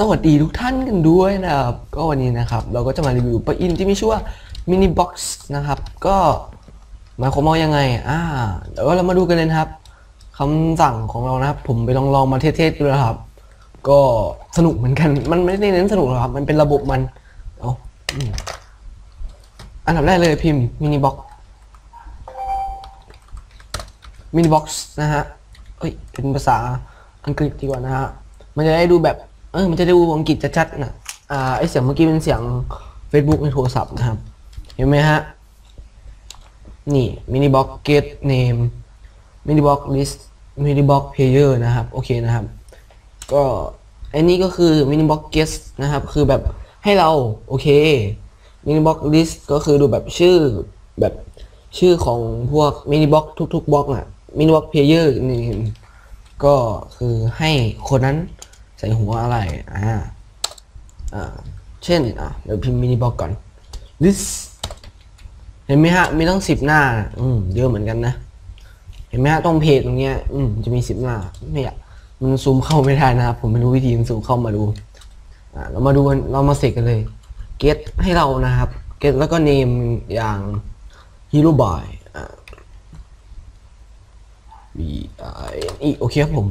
สวัสดีทุกท่านกันด้วยนะครับ ก็วันนี้นะครับ เราก็จะมารีวิวปลั๊กอินที่มีชื่อว่า Mini Box นะครับ ก็หมายความว่ายังไงอ่าเดี๋ยวเรามาดูกันเลยครับคำสั่งของเรานะครับ ผมไปลองลองมาเทสๆดูแล้วครับ ก็สนุกเหมือนกันมันไม่ได้เน้นสนุกหรอกครับ มันเป็นระบบมันเอาอันดับแรกเลยพิมพ์ Mini Box Mini Box นะฮะเอ้ยเป็นภาษาอังกฤษดีกว่านะฮะมันจะได้ดูแบบ ออมันจะดูอังกฤษชัดนะอ่าไอเสียงเมื่อกี้เป็นเสียง Facebook ในโทรศัพท์นะครับ เห็นไหมฮะ นี่ mini box get name mini box list mini box player นะครับ โอเคนะครับ ก็อันนี้ก็คือ mini box guest นะครับ คือแบบให้เรา โอเค mini box list ก็คือดูแบบชื่อแบบชื่อของพวก mini box ทุกๆบ็อกอะ mini box player นี่ก็คือให้คนนั้น ใส่หัวอะไร อ่า อ่า เช่น อะ เดี๋ยวพิมพ์ mini box ก่อน list เห็นไหมฮะ มีตั้งสิบหน้า อืม เยอะเหมือนกันนะ เห็นไหมฮะตรงเพจตรงเนี้ย อืม จะมีสิบหน้า ไม่อยากมันซูมเข้าไม่ได้นะครับ ผมไม่รู้วิธีมันซูมเข้ามาดู อ่า เรามาดูกันเรามาเสกกันเลย เกตให้เรานะครับ เกตแล้วก็เนมอย่าง hero boy อ่า b i n e โอเคครับผม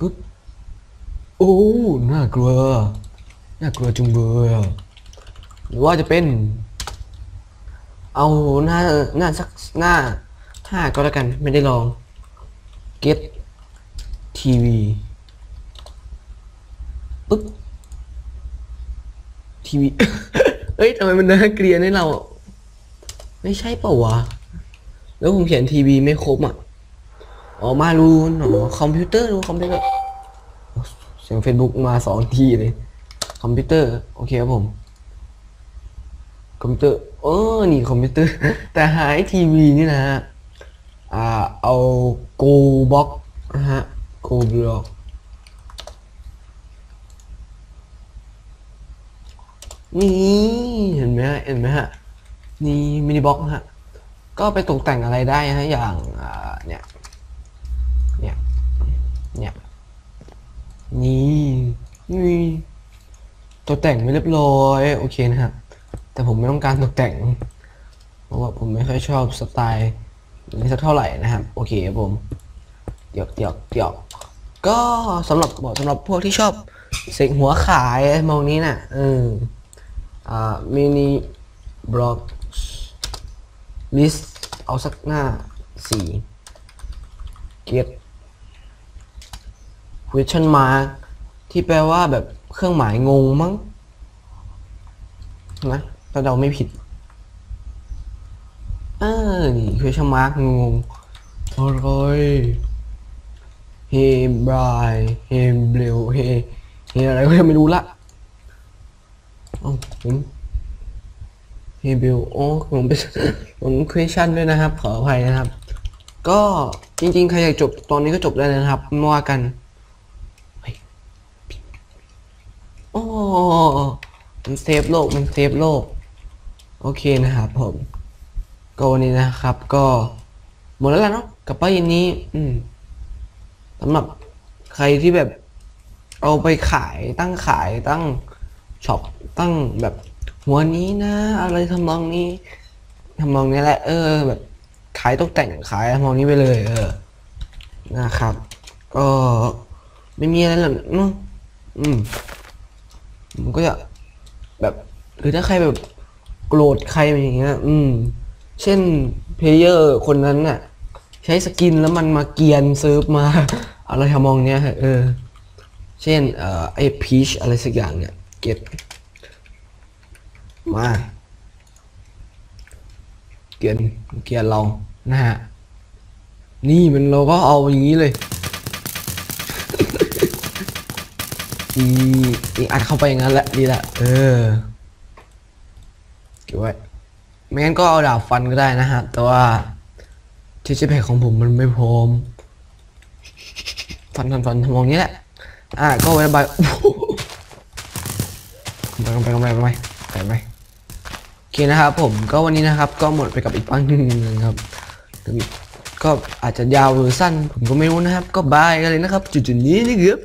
ปึ๊บ โอ้น่ากลัวน่ากลัวจุงเบยอะหรือว่าจะเป็น เอาหน้าหน้าสักหน้าห้าก็แล้วกันไม่ได้ลอง get tv ปึ๊บทีวีเฮ้ยทำไมมันน่าเกลียดให้เรา ไม่ใช่เปล่าวะ แล้วผมเขียนทีวีไม่ครบอะ อ๋อมารูนอ๋อคอมพิวเตอร์ดูคอมพิวเตอร์ เสียง Facebook มาสองทีเลย คอมพิวเตอร์ โอเคครับผม คอมพิวเตอร์ เออ นี่คอมพิวเตอร์ แต่หายทีวีนี่นะฮะ อ่า เอาโกบ็อกนะฮะโกบล็อกนี่เห็นไหมฮะเห็นไหมฮะ นี่มินิบ็อกฮะ ก็ไปตกแต่งอะไรได้ฮะ อย่าง อ่า เนี่ยเนี่ย เนี่ย นี่นี่ตกแต่งไม่เรียบร้อยโอเคนะครับแต่ผมไม่ต้องการตกแต่ง เพราะว่าผมไม่ค่อยชอบสไตล์นี้สักเท่าไหร่นะครับ โอเคครับผมเดี๋ยวเดี๋ยวเดี๋ยวก็สำหรับเหมาะสำหรับพวกที่ชอบเสกหัวขายมองนี้น่ะเอออ่ามินิบล็อกลิสเอาสักหน้าสี่เกียร question mark ที่แปลว่าแบบเครื่องหมายงงมั้งนะถ้าเราไม่ผิดเออนี่ question mark งงอะไรเฮบรายเฮเบลเฮเฮอะไรก็ไม่รู้ละเอ้าผมเฮเบลโอ้ผมเป็นผม question ด้วยนะครับ ขออภัยนะครับ ก็จริงๆ ใครอยากจบตอนนี้ก็จบได้เลยนะครับไม่ว่ากัน โอ้มันเซฟโลกมันเซฟโลก โอเคนะครับผมก็วันนี้นะครับ ก็หมดแล้วล่ะเนาะกับป้ายนนี้ อืมสำหรับใครที่แบบ เอาไปขายตั้งขายตั้งช็อปตั้งแบบหัวนี้นะ อะไรทำนองนี้ทำนองนี้แหละ เออ แบบ ขายตกแต่งขายทำนองนี้ไปเลย เออ นะครับ ก็ไม่มีอะไรหรอกเนาะอืม มันก็จะแบบหรือถ้าใครแบบโกรธใครอย่างเงี้ย อืม เช่นเพลเยอร์คนนั้นน่ะ ใช้สกินแล้วมันมาเกียนเซิร์ฟมา อะไรทำมองเนี้ยเออ เช่น เอ่อไอพีชอะไรสักอย่างเนี่ย เก็ตมา เกียนเกียนเรานะฮะ นี่มันเราก็เอาอย่างนี้เลย อีอีอัดเข้าไปอย่างนั้นแหละดีละเออเก็บไว้ไม่งั้นก็เอาดาบฟันก็ได้นะฮะ แต่ว่าที่ชิปแพคของผมมันไม่พร้อมฟันฟันฟันทำมองนี้แหละ อะก็ไว้บายไปไปไปไปไปไปไปโอเคนะครับ ผมก็วันนี้นะครับ ก็หมดไปกับอีกปังหนึ่งนะครับก็อาจจะยาวหรือสั้น ผมก็ไม่รู้นะครับ ก็บายกันเลยนะครับ จุดๆนี้นี่ครับ